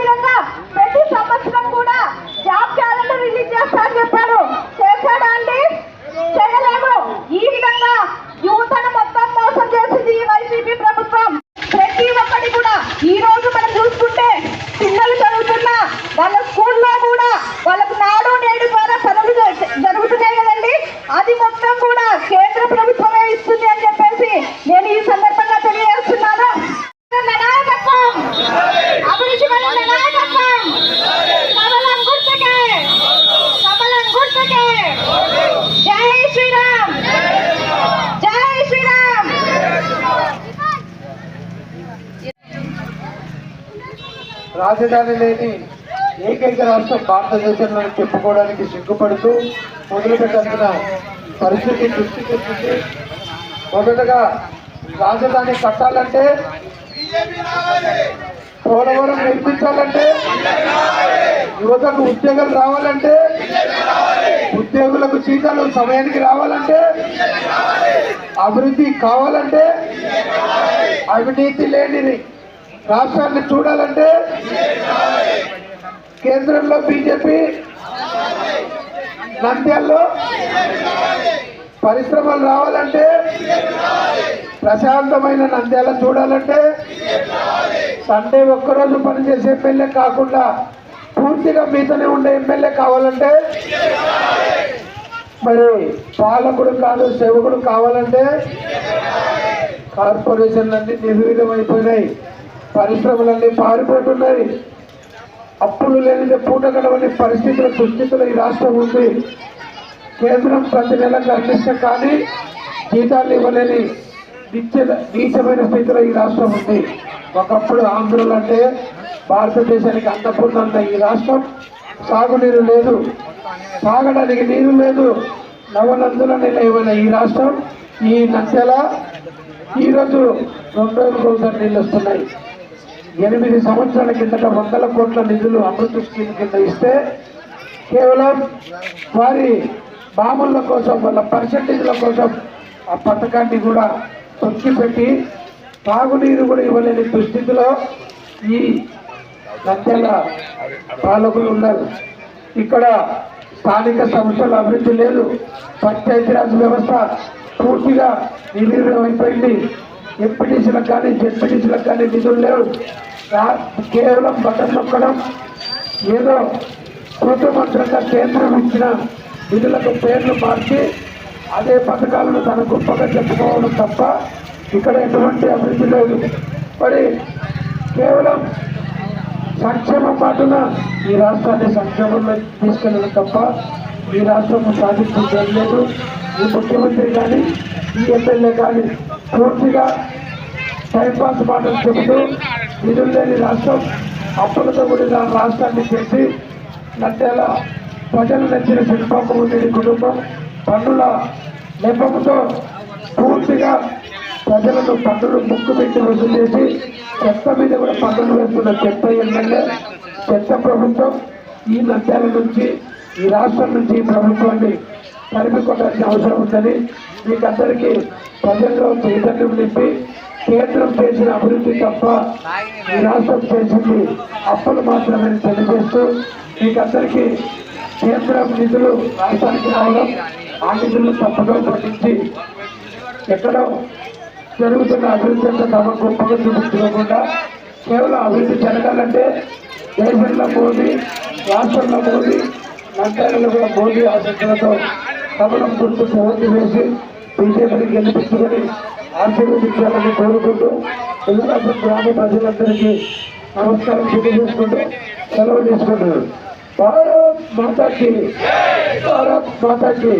这个字 రాజధాని లేని ఏకైక రాష్ట్రం భారతదేశంలో చెప్పుకోవడానికి సిగ్గుపడుతూ మొదలుపెట్టాల్సిన పరిస్థితి దృష్టి తెచ్చింది మొదటగా రాజధాని కట్టాలంటే పోలవరం నిర్మించాలంటే యువతకు ఉద్యోగాలు రావాలంటే ఉద్యోగులకు జీతాలు సమయానికి రావాలంటే అభివృద్ధి కావాలంటే అవినీతి లేనిది రాష్ట్రాన్ని చూడాలంటే కేంద్రంలో బీజేపీ నంద్యాల్లో పరిశ్రమలు రావాలంటే ప్రశాంతమైన నంద్యాల చూడాలంటే సండే ఒక్కరోజు పనిచేసే ఎమ్మెల్యే కాకుండా పూర్తిగా మీతోనే ఉండే ఎమ్మెల్యే కావాలంటే మరి పాలకుడు కాదు సేవకుడు కావాలంటే కార్పొరేషన్లన్నీ నిర్వీర్యమైపోయినాయి పరిశ్రమలన్నీ పారిపోతున్నాయి. అప్పులు లేనిదే పూట గడవని పరిస్థితుల దుస్థితులు ఈ రాష్ట్రం ఉంది. కేంద్రం ప్రతి నెల అందిస్తే కానీ జీతాలు ఇవ్వలేని నిత్య నీచమైన స్థితిలో ఈ రాష్ట్రం ఉంది. ఒకప్పుడు ఆంధ్రులు అంటే భారతదేశానికి అందపూర్ణ ఈ రాష్ట్రం. సాగునీరు లేదు. తాగడానికి నీరు లేదు. నవనందుల నిలయమైన ఈ రాష్ట్రం? ఈ నంద్యాల ఈరోజు రెండు రోజులకు ఒకసారి నీళ్ళు వస్తున్నాయి. ఎనిమిది సంవత్సరాల కిందట వందల కోట్ల నిధులు అమృత స్కీమ్ కింద ఇస్తే కేవలం వారి మామూళ్ళ కోసం వాళ్ళ పర్సంటేజ్ల కోసం ఆ పథకాన్ని కూడా తొక్కిపెట్టి తాగునీరు కూడా ఇవ్వలేని దుస్థితిలో ఈ నంద్యాల పాలకులు ఉన్నారు. ఇక్కడ స్థానిక సంస్థల అభివృద్ధి లేదు. పంచాయతీరాజ్ వ్యవస్థ పూర్తిగా నిర్వీర్యమైపోయింది ఎంపీటీసీలకు కానీ జెడ్పీటీసీలకు కానీ నిధులు లేవు. రా- కేవలం బట్టలు నొక్కడం ఏదో కృతమంత్రంగా కేంద్రం ఇచ్చిన నిధులకు పేర్లు మార్చి అదే పథకాలను తన గొప్పగా చెప్పుకోవడం తప్ప ఇక్కడ ఎటువంటి అభివృద్ధి లేదు. మరి కేవలం సంక్షేమం పాటున ఈ రాష్ట్రాన్ని సంక్షేమంలో తీసుకెళ్ళడం తప్ప ఈ రాష్ట్రం సాధించేది లేదు. ఈ ముఖ్యమంత్రి కానీ ఈ ఎమ్మెల్యే కానీ పూర్తిగా టైంపాస్ మాటలు చెబుతూ నిధులు లేని రాష్ట్రం అప్పులతో కూడిన రాష్ట్రాన్ని చేసి నట్టేలా ప్రజలు నచ్చిన శిల్పము కుటుంబం పన్నుల నెపంతో పూర్తిగా ప్రజలను పన్నులు ముక్కు పెట్టి వసూలు చేసి చెత్త మీద కూడా పన్నులు వేస్తున్న చెత్త ఎమ్మెల్యే చెత్త ప్రభుత్వం ఈ నంద్యాల నుంచి ఈ రాష్ట్రం నుంచి ఈ ప్రభుత్వాన్ని తరిమికొట్టాల్సిన అవసరం ఉందని మీకందరికీ ప్రజల్లో చైతన్యం నింపి కేంద్రం చేసిన అభివృద్ధి తప్ప ఈ రాష్ట్రం చేసింది అప్పులు మాత్రమే తెలియజేస్తూ మీకందరికీ కేంద్రం నిధులు రాష్ట్రానికి రావడం ఆ నిధులను తప్పగా పట్టించి ఎక్కడో జరుగుతున్న అభివృద్ధి అంతా తమ గొప్పగా చూపించుకోకుండా కేవలం అభివృద్ధి జరగాలంటే దేశంలో మోదీ రాష్ట్రంలో మోదీ నంద్యాలలో కూడా మోదీ ఆశీస్సులతో కమలం గుర్తు ఓటు వేసి బీజేపీని గెలిపించుకొని ఆశీర్వదించాలని కోరుకుంటూ తెలుగుదేశం గ్రామ ప్రజలందరికీ నమస్కారం తెలియజేసుకుంటూ సెలవు తీసుకుంటున్నారు భారత్ మాతాకి భారత్ మాతాకి.